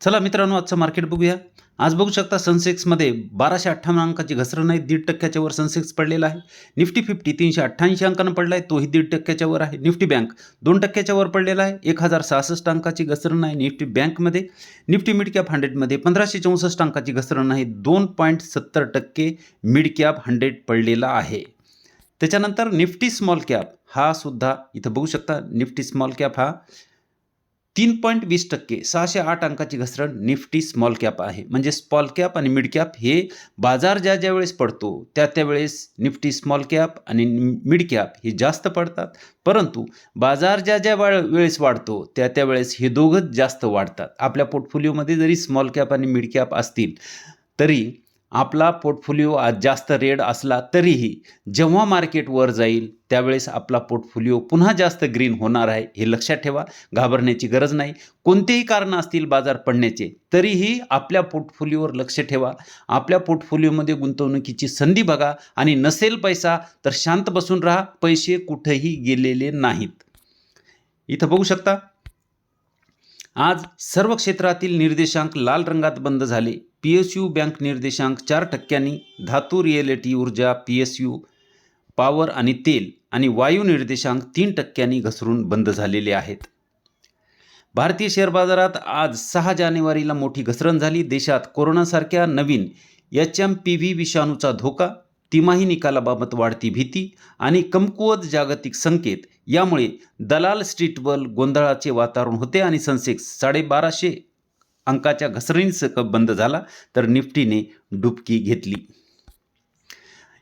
चला मित्रांनो आजचं मार्केट बघूया. आज बघू शकता सनसेक्समध्ये बाराशे अठ्ठावन्न अंकाची घसरण आहे. दीड टक्क्याच्या वर सनसेक्स पडलेला आहे. निफ्टी फिफ्टी तीनशे अठ्ठ्याऐंशी अंकानं पडला आहे तोही दीड टक्क्याच्या वर आहे. निफ्टी बँक दोन टक्क्याच्या वर पडलेला आहे. एक हजार सहासष्ट अंकाची घसरण आहे निफ्टी बँकमध्ये निफ्टी मिड कॅप हंड्रेडमध्ये पंधराशे चौसष्ट अंकाची घसरण आहे. दोन पॉईंट सत्तर टक्के मिड कॅप हंड्रेड पडलेला आहे. त्याच्यानंतर निफ्टी स्मॉल कॅप हा सुद्धा इथं बघू शकता. निफ्टी स्मॉल कॅप हा तीन पॉईंट वीस टक्के सहाशे आठ अंकाची घसरण निफ्टी स्मॉल कॅप आहे. म्हणजे स्मॉल कॅप आणि मिड कॅप हे बाजार ज्या ज्या वेळेस पडतो त्या त्यावेळेस निफ्टी स्मॉल कॅप आणि मिड कॅप हे जास्त पडतात. परंतु बाजार ज्या ज्या वेळ वेळेस वाढतो त्या त्यावेळेस हे दोघंच जास्त वाढतात. आपल्या पोर्टफोलिओमध्ये जरी स्मॉल कॅप आणि मिड कॅप असतील तरी आपला पोर्टफोलिओ आज जास्त रेड असला तरीही जेव्हा मार्केट वर जाईल त्यावेळेस आपला पोर्टफोलिओ पुन्हा जास्त ग्रीन होणार आहे हे लक्षात ठेवा. घाबरण्याची गरज नाही. कोणतेही कारण असतील बाजार पडण्याचे तरीही आपल्या पोर्टफोलिओवर लक्ष ठेवा. आपल्या पोर्टफोलिओमध्ये गुंतवणुकीची संधी बघा आणि नसेल पैसा तर शांत बसून राहा. पैसे कुठेही गेलेले नाहीत. इथं बघू शकता. आज सर्व क्षेत्रातील निर्देशांक लाल रंगात बंद झाले. पी एस यू बँक निर्देशांक चार टक्क्यांनी धातू रिएलिटी ऊर्जा पी एस यू पॉवर आणि तेल आणि वायू निर्देशांक तीन टक्क्यांनी घसरून बंद झालेले आहेत. भारतीय शेअर बाजारात आज सहा जानेवारीला मोठी घसरण झाली. देशात कोरोनासारख्या नवीन एच एम पी व्ही विषाणूचा धोका तिमाही निकालाबाबत वाढती भीती आणि कमकुवत जागतिक संकेत यामुळे दलाल स्ट्रीटवर गोंधळाचे वातावरण होते आणि सेन्सेक्स साडेबाराशे अंकाच्या घसरणीसह बंद झाला तर निफ्टीने डुबकी घेतली.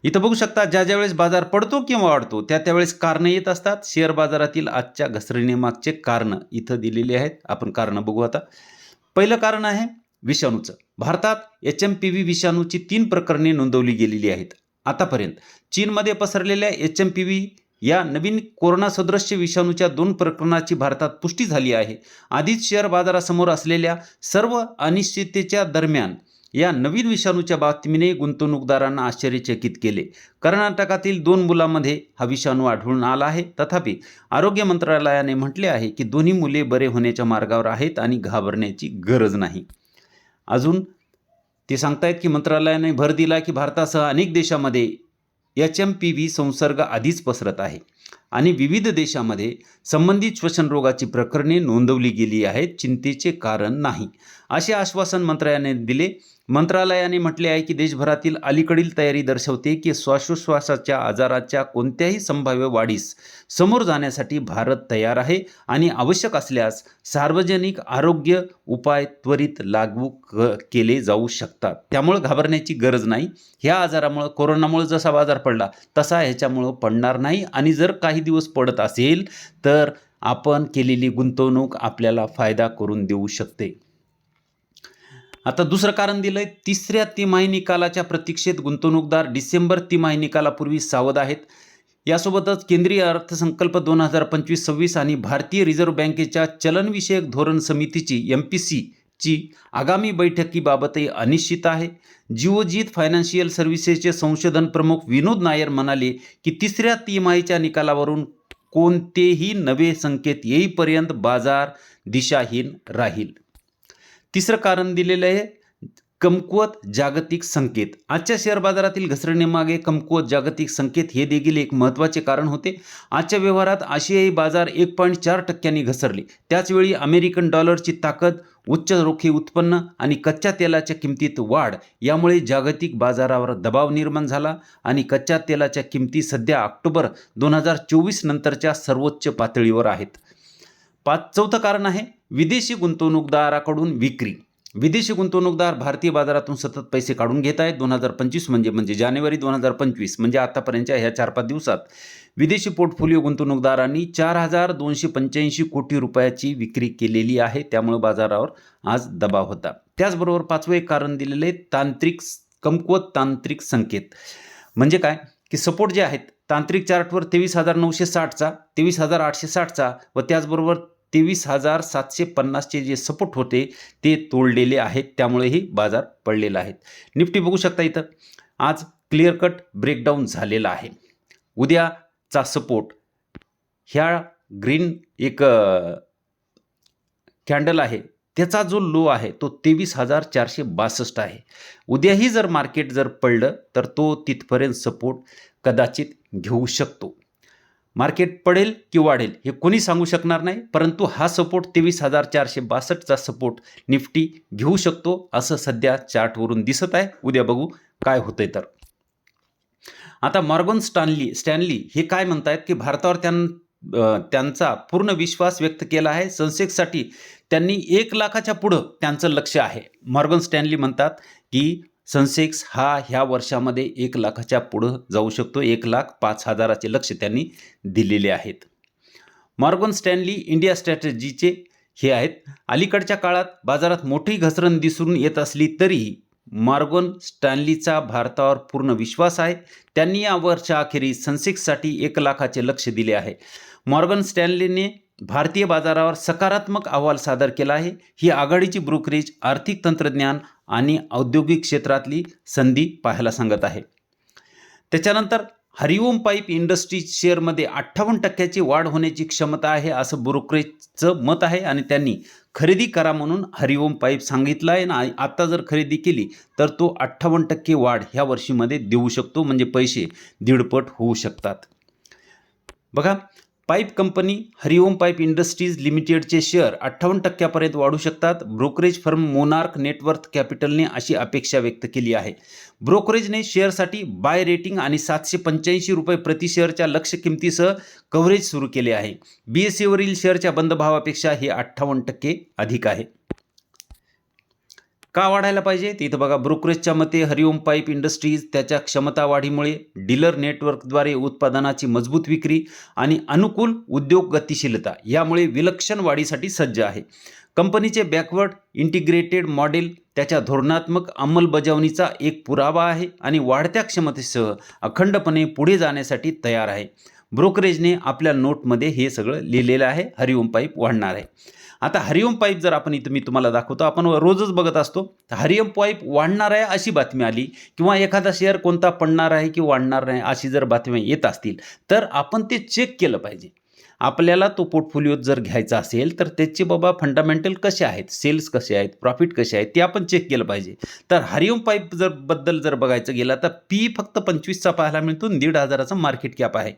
इथं बघू शकता ज्या ज्यावेळेस बाजार पडतो किंवा वाढतो त्या त्यावेळेस कारणं येत असतात. शेअर बाजारातील आजच्या घसरणीमागचे कारणं इथं दिलेली आहेत. आपण कारणं बघू आता. पहिलं कारण आहे विषाणूचं. भारतात एच एम पी व्ही विषाणूची तीन प्रकरणे नोंदवली गेलेली आहेत. आतापर्यंत चीनमध्ये पसरलेल्या एच एम पी व्ही या नवीन कोरोना सदृश्य विषाणूच्या दोन प्रकरणाची भारतात पुष्टी झाली आहे. आधीच शेअर बाजारासमोर असलेल्या सर्व अनिश्चिततेच्या दरम्यान या नवीन विषाणूच्या बातमीने गुंतवणूकदारांना आश्चर्यचकित केले. कर्नाटकातील दोन मुलांमध्ये हा विषाणू आढळून आला आहे. तथापि आरोग्य मंत्रालयाने म्हटले आहे की दोन्ही मुले बरे होण्याच्या मार्गावर आहेत आणि घाबरण्याची गरज नाही. अजून ते सांगतायत की मंत्रालयाने भर दिला की भारतासह अनेक देशामध्ये एच एम पी व्ही संसर्ग आधीच पसरत आहे आणि विविध देशामध्ये संबंधित श्वसनरोगाची प्रकरणे नोंदवली गेली आहेत चिंतेचे कारण नाही असे आश्वासन मंत्रालयाने दिले. मंत्रालयाने म्हटले आहे की देशभरातील अलीकडील तयारी दर्शवते की श्वासोश्वासाच्या आजाराच्या कोणत्याही संभाव्य वाढीस समोर जाण्यासाठी भारत तयार आहे आणि आवश्यक असल्यास सार्वजनिक आरोग्य उपाय त्वरित लागू क केले जाऊ शकतात. त्यामुळं घाबरण्याची गरज नाही. ह्या आजारामुळं कोरोनामुळे जसा बाजार पडला तसा ह्याच्यामुळं पडणार नाही. आणि जर काही दिवस पडत असेल तर आपण केलेली गुंतवणूक आपल्याला फायदा करून देऊ शकते. आता दुसरं कारण दिलंय तिसऱ्या तिमाही निकालाच्या प्रतीक्षेत गुंतवणूकदार डिसेंबर तिमाही निकालापूर्वी सावध आहेत. यासोबतच केंद्रीय अर्थसंकल्प दोन हजार पंचवीस सव्वीस आणि भारतीय रिझर्व्ह बँकेच्या चलनविषयक धोरण समितीची एम पी सी ची आगामी बैठकीबाबतही अनिश्चित आहे. जिओजीत फायनान्शियल सर्व्हिसेसचे संशोधन प्रमुख विनोद नायर म्हणाले की तिसऱ्या तिमाहीच्या निकालावरून कोणतेही नवे संकेत येईपर्यंत बाजार दिशाहीन राहील. तिसरं कारण दिलेलं आहे कमकुवत जागतिक संकेत. आजच्या शेअर बाजारातील घसरणीमागे कमकुवत जागतिक संकेत हे देखील एक महत्त्वाचे कारण होते. आजच्या व्यवहारात आशियाई बाजार एक पॉईंट चार टक्क्यांनी घसरले. त्याचवेळी अमेरिकन डॉलरची ताकद उच्च रोखी उत्पन्न आणि कच्च्या तेलाच्या किमतीत वाढ यामुळे जागतिक बाजारावर दबाव निर्माण झाला आणि कच्च्या तेलाच्या किमती सध्या ऑक्टोबर दोन हजार चोवीस नंतरच्या सर्वोच्च पातळीवर आहेत. पाच चौथं कारण आहे विदेशी गुंतवणूकदाराकडून विक्री. विदेशी गुंतवणूकदार भारतीय बाजारातून सतत पैसे काढून घेत आहेत. दोन हजार पंचवीस म्हणजे म्हणजे जानेवारी दोन हजार पंचवीस म्हणजे आतापर्यंतच्या ह्या चार पाच दिवसात विदेशी पोर्टफोलिओ गुंतवणूकदारांनी चार हजार दोनशे पंच्याऐंशी कोटी रुपयाची विक्री केलेली आहे. त्यामुळे बाजारावर आज दबाव होता. त्याचबरोबर पाचवं एक कारण दिलेले तांत्रिक कमकुवत तांत्रिक संकेत. म्हणजे काय? की सपोर्ट जे आहेत तांत्रिक चार्टवर तेवीस हजार नऊशे साठचा तेवीस हजार आठशे साठचा व त्याचबरोबर तेवीस हजार सातशे पन्नासचे जे सपोर्ट होते ते तोडलेले आहेत. त्यामुळेही बाजार पडलेला आहे. निफ्टी बघू शकता इथं. आज क्लिअर कट ब्रेकडाऊन झालेला आहे. उद्याचा सपोर्ट ह्या ग्रीन एक कॅन्डल आहे. त्याचा जो लो आहे तो तेवीस हजार चारशे बासष्ट आहे. उद्याही जर मार्केट जर पडलं तर तो तिथपर्यंत सपोर्ट कदाचित घेऊ शकतो. मार्केट पडेल की वाढेल हे कोणी सांगू शकणार नाही परंतु हा सपोर्ट तेवीस हजार चारशे बासष्टचा सपोर्ट निफ्टी घेऊ शकतो असं सध्या चार्टवरून दिसत आहे. उद्या बघू काय होतंय तर. आता मॉर्गन स्टॅनली स्टॅनली हे काय म्हणतायत की भारतावर त्यां त्यांचा पूर्ण विश्वास व्यक्त केला आहे. सेन्सेक्ससाठी त्यांनी एक लाखाच्या पुढं त्यांचं लक्ष आहे. मॉर्गन स्टॅनली म्हणतात की सनसेक्स हा ह्या वर्षामध्ये एक लाखाच्या पुढं जाऊ शकतो. एक लाख पाच हजाराचे लक्ष त्यांनी दिलेले आहेत. मॉर्गन स्टॅनली इंडिया स्ट्रॅटेजीचे हे आहेत. अलीकडच्या काळात बाजारात मोठी घसरण दिसून येत असली तरीही मॉर्गन स्टॅनलीचा भारतावर पूर्ण विश्वास आहे. त्यांनी या वर्षाअखेरीस सनसेक्ससाठी एक लाखाचे लक्ष दिले आहे. मॉर्गन स्टॅनलीने भारतीय बाजारावर सकारात्मक अहवाल सादर केला आहे. ही आघाडीची ब्रोकरेज आर्थिक तंत्रज्ञान आणि औद्योगिक क्षेत्रातली संधी पाहायला सांगत आहे. त्याच्यानंतर हरिओम पाईप इंडस्ट्रीज शेअरमध्ये अठ्ठावन्न टक्क्याची वाढ होण्याची क्षमता आहे असं ब्रोकरेजचं मत आहे आणि त्यांनी खरेदी करा म्हणून हरिओम पाईप सांगितलं आहे. ना आत्ता जर खरेदी केली तर तो अठ्ठावन्न टक्के वाढ ह्या वर्षीमध्ये देऊ शकतो. म्हणजे पैसे दीडपट होऊ शकतात. बघा pipe company Hariom pipe industries लिमिटेडचे शेअर अठ्ठावन्न टक्क्यापर्यंत वाढू शकतात. ब्रोकरेज फर्म मोनार्क नेटवर्थ कॅपिटलने अशी अपेक्षा व्यक्त केली आहे. ब्रोकरेजने शेअरसाठी बाय रेटिंग आणि सातशे पंच्याऐंशी रुपये प्रति शेअरच्या लक्ष्य किमतीसह कव्हरेज सुरू केले आहे. बी एस सीवरील शेअरच्या बंदभावापेक्षा हे अठ्ठावन्न टक्के अधिक आहे. का वाढायला पाहिजे? तिथं इथं बघा ब्रोकरेजच्या मते हरिओम पाईप इंडस्ट्रीज त्याच्या क्षमता वाढीमुळे डीलर नेटवर्कद्वारे उत्पादनाची मजबूत विक्री आणि अनुकूल उद्योग गतिशीलता यामुळे विलक्षण वाढीसाठी सज्ज आहे. कंपनीचे बॅकवर्ड इंटिग्रेटेड मॉडेल त्याच्या धोरणात्मक अंमलबजावणीचा एक पुरावा आहे आणि वाढत्या क्षमतेसह अखंडपणे पुढे जाण्यासाठी तयार आहे. ब्रोकरेजने आपल्या नोटमध्ये हे सगळं लिहिलेलं आहे. हरिओम पाईप वाढणार आहे. आता हरिओम पाईप जर आपण इथं मी तुम्हाला दाखवतो आपण रोजच बघत असतो तर हरिओम पाईप वाढणार आहे अशी बातमी आली किंवा एखादा शेअर कोणता पडणार आहे की वाढणार नाही अशी जर बातम्या येत असतील तर आपण ते चेक केलं पाहिजे. आपल्याला तो पोर्टफोलिओ जर घ्यायचा असेल तर त्याचे बाबा फंडामेंटल कसे आहेत सेल्स कसे आहेत प्रॉफिट कसे आहेत ते आपण चेक केलं पाहिजे. तर हरिओम पाईप जर बद्दल जर बघायचं गेलं तर पी फक्त पंचवीसचा पाहायला मिळतो दीड हजाराचा मार्केट कॅप आहे.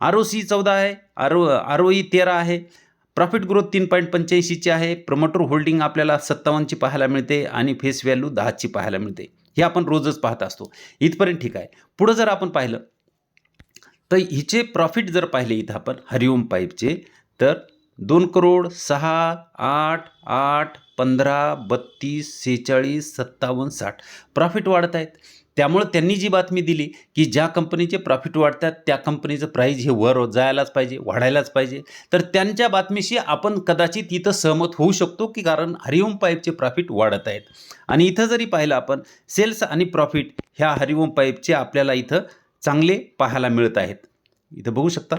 आर ओ सी चौदा आहे R O R O E तेरा आहे प्रॉफिट ग्रोथ तीन पॉईंट पंच्याऐंशीची आहे. प्रमोटर होल्डिंग आपल्याला सत्तावन्नची पाहायला मिळते आणि फेस व्हॅल्यू दहाची पाहायला मिळते. हे आपण रोजच पाहत असतो. इथपर्यंत ठीक आहे. पुढं जर आपण पाहिलं तर हिचे प्रॉफिट जर पाहिले इथं आपण हरिओम पाईपचे तर दोन करोड सहा आठ आठ पंधरा बत्तीस सेहेचाळीस सत्तावन्न साठ. प्रॉफिट वाढत आहेत. त्यामुळं त्यांनी जी बातमी दिली की ज्या कंपनीचे प्रॉफिट वाढतात त्या कंपनीचं प्राईज हे वर जायलाच पाहिजे वाढायलाच पाहिजे. तर त्यांच्या बातमीशी आपण कदाचित इथं सहमत होऊ शकतो की कारण हरिओम पाईपचे प्रॉफिट वाढत आहेत. आणि इथं जरी पाहिलं आपण सेल्स आणि प्रॉफिट ह्या हरिओम पाईपचे आपल्याला इथं चांगले पाहायला मिळत आहेत. इथं बघू शकता.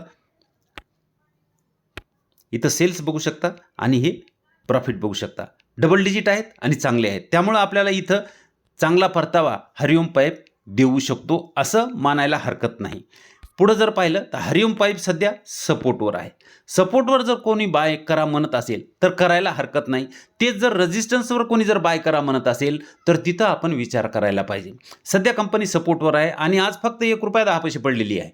इथं सेल्स बघू शकता आणि हे प्रॉफिट बघू शकता. डबल डिजिट आहेत आणि चांगले आहेत. त्यामुळं आपल्याला इथं चांगला परतावा हरिओम पाईप देऊ शकतो असं मानायला हरकत नाही. पुढं जर पाहिलं तर हरिओम पाईप सध्या सपोर्टवर आहे. सपोर्टवर जर कोणी बाय करा म्हणत असेल तर करायला हरकत नाही. तेच जर रेजिस्टन्सवर कोणी जर बाय करा म्हणत असेल तर तिथं आपण विचार करायला पाहिजे. सध्या कंपनी सपोर्टवर आहे आणि आज फक्त एक रुपया दहा पैसे पडलेली आहे.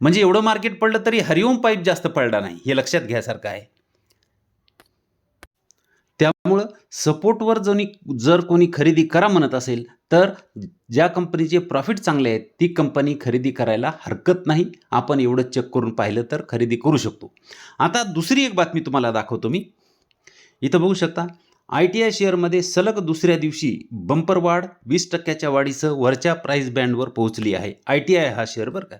म्हणजे एवढं मार्केट पडलं तरी हरिओम पाईप जास्त पडला नाही हे लक्षात घ्यासारखं आहे. त्यामुळं सपोर्टवर जणी जर कोणी खरेदी करा म्हणत असेल तर ज्या कंपनीचे प्रॉफिट चांगले आहेत ती कंपनी खरेदी करायला हरकत नाही. आपण एवढं चेक करून पाहिलं तर खरेदी करू शकतो. आता दुसरी एक बातमी तुम्हाला दाखवतो मी. इथं बघू शकता आय टी आय शेअरमध्ये सलग दुसऱ्या दिवशी बंपर वाढ वीस टक्क्याच्या वाढीसह वरच्या प्राईस बँडवर पोहोचली आहे. आय टी आय हा शेअर बरं का?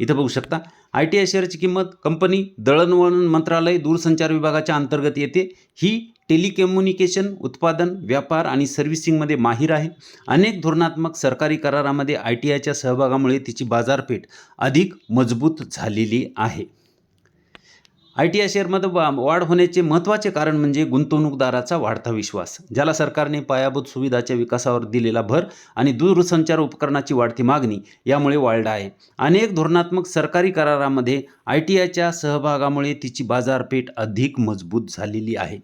इथं बघू शकता आय टी आय शेअरची किंमत कंपनी दळणवळण मंत्रालय दूरसंचार विभागाच्या अंतर्गत येते. ही टेलिकम्युनिकेशन उत्पादन व्यापार आणि सर्व्हिसिंगमध्ये माहीर आहे. अनेक धोरणात्मक सरकारी करारामध्ये आय टी आयच्या सहभागामुळे तिची बाजारपेठ अधिक मजबूत झालेली आहे. आय टी आय शेअरमध्ये वा वाढ होण्याचे महत्त्वाचे कारण म्हणजे गुंतवणूकदाराचा वाढता विश्वास ज्याला सरकारने पायाभूत सुविधाच्या विकासावर दिलेला भर आणि दूरसंचार उपकरणाची वाढती मागणी यामुळे वाढला आहे. अनेक धोरणात्मक सरकारी करारामध्ये आय टी आयच्या सहभागामुळे तिची बाजारपेठ अधिक मजबूत झालेली आहे.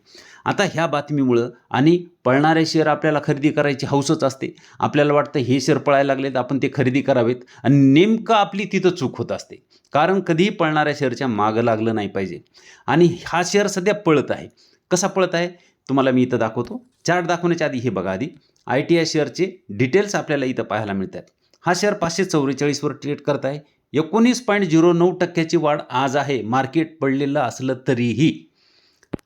आता ह्या बातमीमुळं आणि पळणारे शेअर आपल्याला खरेदी करायची हौसच असते. आपल्याला वाटतं हे शेअर पळायला लागलेत आपण ते खरेदी करावेत आणि नेमकं आपली तिथं चूक होत असते. कारण कधीही पळणाऱ्या शेअरच्या मागं लागलं नाही पाहिजे. आणि हा शेअर सध्या पळत आहे. कसा पळत आहे? तुम्हाला मी इथं दाखवतो. चार्ट दाखवण्याच्या आधी हे बघा आधी. आय टी आय शेअरचे डिटेल्स आपल्याला इथं पाहायला मिळतात. हा शेअर पाचशे चौवेचाळीसवर ट्रेड करत आहे. एकोणीस पॉईंट झिरो नऊ टक्क्याची वाढ आज आहे. मार्केट पडलेलं असलं तरीही.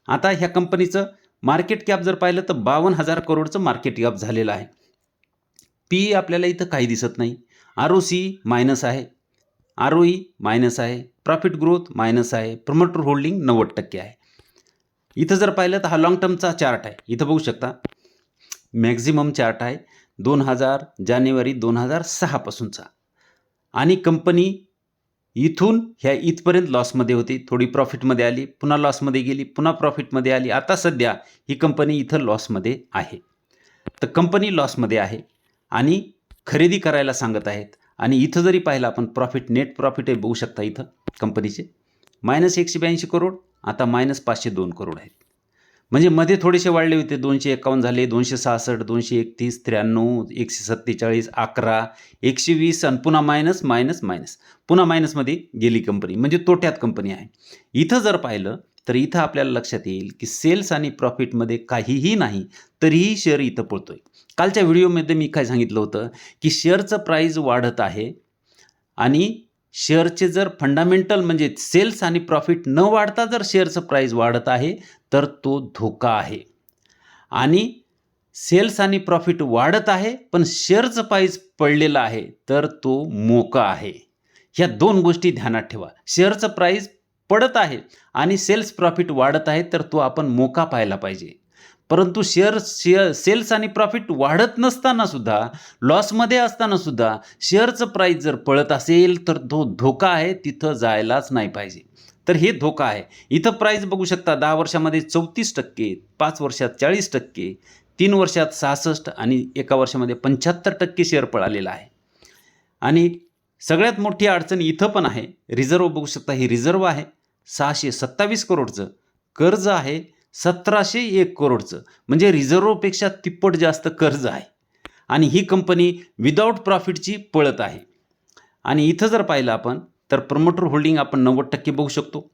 आता ह्या कंपनीचं मार्केट कॅप जर पाहिलं तर बावन्न हजार करोडचं मार्केट कॅप झालेलं आहे. पी आपल्याला इथं काही दिसत नाही. आर ओ सी मायनस आहे. आर ओ ई मायनस आहे. प्रॉफिट ग्रोथ मायनस आहे. प्रमोटर होल्डिंग नव्वद टक्के आहे. इथं जर पाहिलं तर हा लॉंग टर्मचा चार्ट आहे. इथं बघू शकता. मॅक्झिमम चार्ट आहे. दोन हजार जानेवारी दोन हजार सहापासूनचा आणि कंपनी इथून ह्या इथपर्यंत लॉसमध्ये होती. थोडी प्रॉफिटमध्ये आली पुन्हा लॉसमध्ये गेली पुन्हा प्रॉफिटमध्ये आली. आता सध्या ही कंपनी इथं लॉसमध्ये आहे. तर कंपनी लॉसमध्ये आहे आणि खरेदी करायला सांगत आहेत. आणि इथं जरी पाहिलं आपण प्रॉफिट नेट प्रॉफिट बघू शकता इथं कंपनीचे मायनस एकशे ब्याऐंशी करोड आता मायनस पाचशे दोन करोड आहेत. म्हणजे मध्ये थोडेसे वाढले होते. दोनशे एकावन्न झाले दोनशे सहासष्ट दोनशे एकतीस त्र्याण्णव एकशे सत्तेचाळीस अकरा एकशे वीस आणि पुन्हा मायनस मायनस मायनस पुन्हा मायनसमध्ये गेली कंपनी म्हणजे तोट्यात कंपनी आहे. इथं जर पाहिलं तर इथं आपल्याला लक्षात येईल की सेल्स आणि प्रॉफिटमध्ये काहीही नाही तरीही शेअर इथं पळतो आहे कालच्या व्हिडिओमध्ये मी काय सांगितलं होतं की शेअरचं प्राईज वाढत आहे आणि शेअरचे जर फंडामेंटल म्हणजे सेल्स आणि प्रॉफिट न वाढता जर शेअरचं प्राईज वाढत आहे तर तो धोका आहे. आणि सेल्स आणि प्रॉफिट वाढत आहे पण शेअरचं प्राईज पडलेलं आहे तर तो मोका आहे. ह्या दोन गोष्टी ध्यानात ठेवा. शेअरचं प्राईज पडत आहे आणि सेल्स प्रॉफिट वाढत आहे तर तो आपण मोका पाहायला पाहिजे. परंतु शेअर शेअर सेल्स आणि प्रॉफिट वाढत नसताना सुद्धा लॉसमध्ये असताना सुद्धा शेअरचं प्राईस जर पळत असेल तर तो धोका आहे तिथं जायलाच नाही पाहिजे. तर हे धोका आहे. इथं प्राईस बघू शकता दहा वर्षामध्ये चौतीस टक्के पाच वर्षात चाळीस टक्के तीन वर्षात सहासष्ट आणि एका वर्षामध्ये पंच्याहत्तर टक्के शेअर पळालेला आहे. आणि सगळ्यात मोठी अडचण इथं पण आहे. रिझर्व बघू शकता ही रिझर्व आहे. सहाशे सत्तावीस करोडचं कर्ज आहे. सतराशे एक करोडचं. म्हणजे रिझर्वपेक्षा तिप्पट जास्त कर्ज आहे. आणि ही कंपनी विदाऊट प्रॉफिटची पळत आहे. आणि इथं जर पाहिलं आपण तर प्रमोटर होल्डिंग आपण नव्वद टक्के बघू शकतो.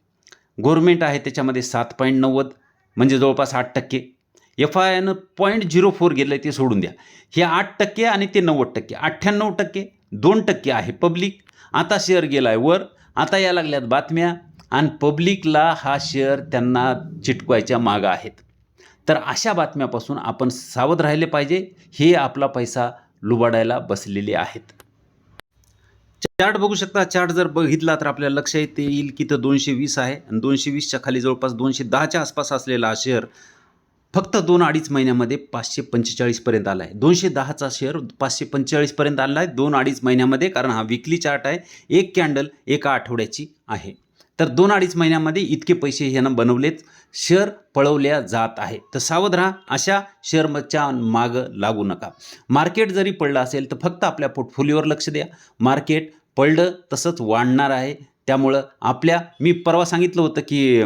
गव्हर्मेंट आहे त्याच्यामध्ये सात पॉईंट नव्वद म्हणजे जवळपास आठ टक्के. एफ आय आयनं पॉईंट झिरो फोर गेलं ते सोडून द्या. हे आठ टक्के आणि ते नव्वद टक्के. अठ्ठ्याण्णव टक्के दोन टक्के आहे पब्लिक आता शेअर गेला आहे वर. आता या लागल्यात बातम्या. आणि पब्लिकला हा शेअर त्यांना चिटकवायच्या मागं आहेत. तर अशा बातम्यापासून आपण सावध राहिले पाहिजे. हे आपला पैसा लुबाडायला बसलेले आहेत. चार्ट बघू शकता. चार्ट जर बघितला तर आपल्याला लक्ष येते येईल की तर दोनशे वीस आहे. आणि दोनशे वीसच्या खाली जवळपास दोनशे दहाच्या आसपास असलेला हा शेअर फक्त दोन अडीच महिन्यामध्ये पाचशे पंचेचाळीसपर्यंत आला आहे. दोनशे दहाचा शेअर पाचशे पंचेचाळीसपर्यंत आला आहे दोन अडीच महिन्यामध्ये कारण हा विकली चार्ट आहे. एक कॅन्डल एका आठवड्याची आहे. तर दोन अडीच महिन्यामध्ये इतके पैसे ह्यानं बनवलेत. शेअर पळवल्या जात आहे. तर सावध राहा अशा शेअरच्या मागं लागू नका. मार्केट जरी पडलं असेल तर फक्त आपल्या पोर्टफोलिओवर लक्ष द्या. मार्केट पडलं तसंच वाढणार आहे. त्यामुळं आपल्या मी परवा सांगितलं होतं की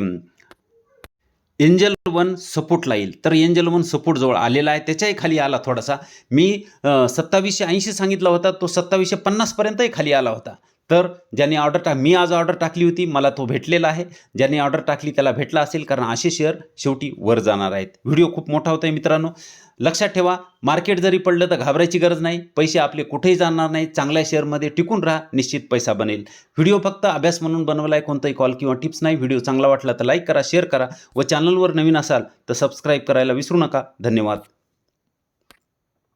एंजल वन सपोर्टला येईल तर एंजल वन सपोर्ट जवळ आलेला आहे. त्याच्याही खाली आला थोडासा. मी सत्तावीसशे ऐंशी सांगितला होता. तो सत्तावीसशे पन्नासपर्यंतही खाली आला होता. तर ज्यांनी ऑर्डर टाक मी आज ऑर्डर टाकली होती मला तो भेटलेला आहे. ज्यांनी ऑर्डर टाकली त्याला भेटला असेल कारण असे शेअर शेवटी वर जाणार आहेत. व्हिडिओ खूप मोठा होता आहे मित्रांनो. लक्षात ठेवा मार्केट जरी पडलं तर घाबरायची गरज नाही. पैसे आपले कुठेही जाणार नाही चांगल्या शेअरमध्ये टिकून राहा निश्चित पैसा बनेल. व्हिडिओ फक्त अभ्यास म्हणून बनवला आहे कोणताही कॉल किंवा टिप्स नाही. व्हिडिओ चांगला वाटला तर लाईक करा शेअर करा. व चॅनलवर नवीन असाल तर सबस्क्राईब करायला विसरू नका. धन्यवाद.